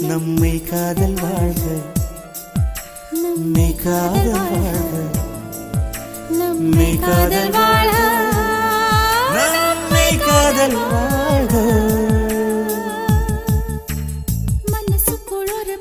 நம்மை காதல் வாழ்க. நம்மை காதல் வாழ்க. நம்மை காதல் வாழ்க. நம்மை காதல் வாழ்க. மனசுக்குள் ஒரு